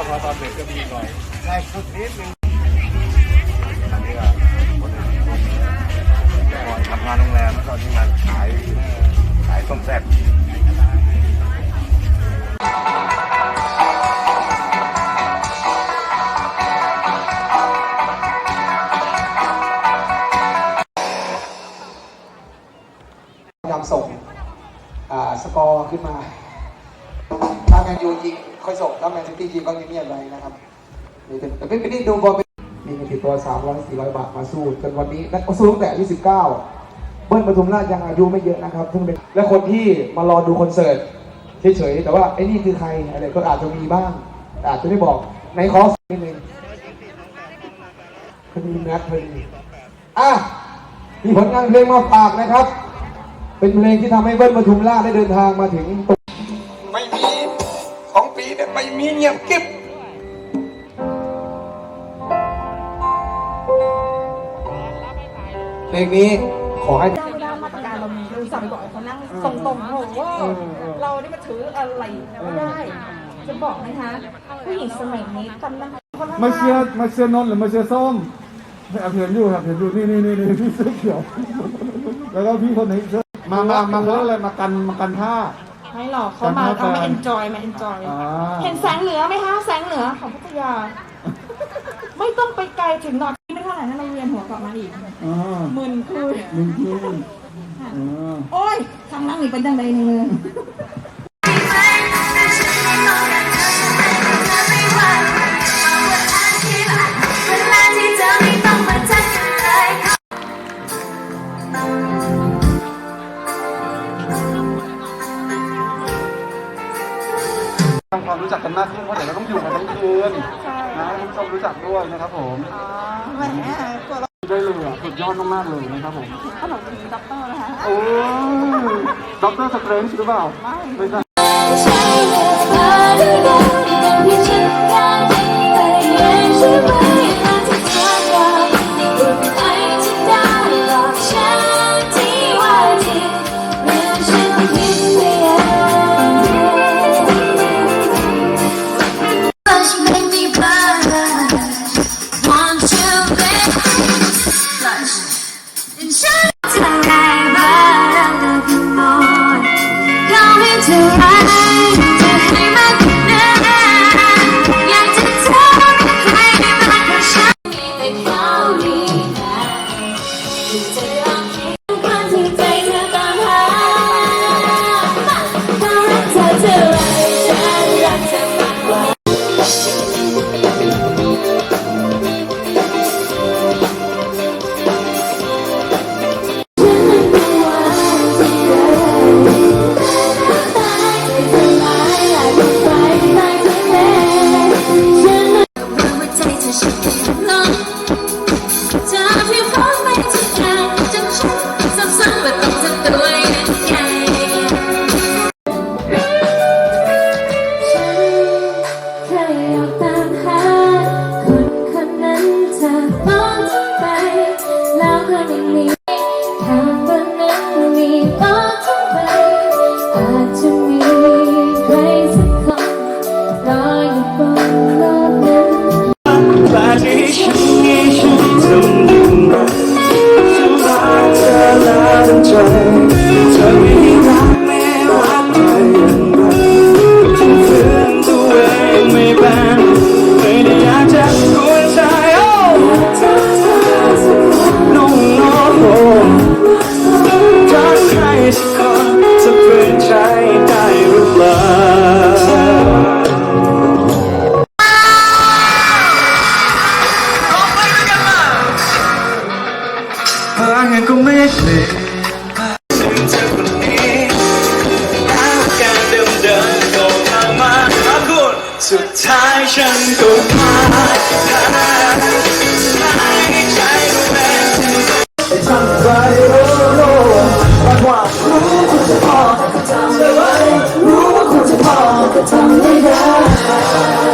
็พอตอนเด็กก็มีหน่อยได้พูดนิดนึงอันนี้ก็คอนทำงานโรงแรมแล้วตอนนี้มาขายขายส้มแซ่บนำส่งสกอร์ขึ้นมา ทางการโยยิง ค่อยส่งถ้าแมนซิตี้ยิงก็เงียบๆไปนะครับนี่เป็นแต่ไม่ไม่ดูบอลเป็นมีเงินติดตัวสามร้อยสี่ร้อยบาทมาสู้จนวันนี้นักสู้ตั้งแต่อายุสิบเก้าเบิ้ลปทุมราชยังอายุไม่เยอะนะครับเพิ่งเป็นและคนที่มารอดูคอนเสิร์ตเฉยๆแต่ว่าไอ้นี่คือใครอะไรก็อาจจะมีบ้างอาจจะไม่บอกในคอสนิดนึงคดีนัดพอดีอะมีผลงานเพลงมาฝากนะครับ เป็นเพลงที่ทำให้เบิ้ลปทุมราชได้เดินทางมาถึง ของปีเงียไม่มีเงียบกิ๊บเพลงนี้ขอให้ได้ได้มาตรการเรามีเราสั่งบอกให้เขานั่งตรงๆโอ้โหเรานี่มาถืออะไรไม่ได้ จะบอกนะคะ ผู้หญิงสมัยนี้กำลังคนละมาเชียร์มาเชียร์นนท์หรือมาเชียร์ส้มแอบเห็นอยู่ครับเห็นอยู่นี่นี่นี่นี่พี่เสื้อเขียว แล้วก็พี่คนไหนเสื้อมามามาเขาเรียกอะไรมากันมากันท่า ไม่หรอกเขามาเขามา enjoy มา enjoy อ่าเห็นแสงเหนือไหมคะแสงเหนือของพัทยา ไม่ต้องไปไกลถึงนอร์ทไม่เท่าไหร่นะเราเวียนหัวกลับมาอีกอ่ามึนคือหนึ่งคืนอ่าโอ้ยทางนั่งอีกเป็นจังใดในมือเว ทำความรู้จักกันมากขึ้นเพราะเดี๋ยวเราต้องอยู่กันทั้งคืนนะให้คุณผู้ชมรู้จักด้วยนะครับผมอ๋อแหมตัวเราได้เลยอะสุดยอดมากๆเลยนะครับผมขนมจีนด็อกเตอร์นะคะโอ้ยด็อกเตอร์สเตรนจ์หรือเปล่าไม่ใช่ใช่เธ Bye. พลังงานก็ไม่เปลี่ยนถึงเธอคนนี้อาการเดิมเดิมก็มามาอาบุญสุดท้ายฉันก็มาหาดท้ายให้ใจรู้แม้ทำไปโอ้โหแต่ควารู้คุณจะพอแต่ทำไม่ไหวรู้ว่าคุณจะพอแต่ทำไม่ได้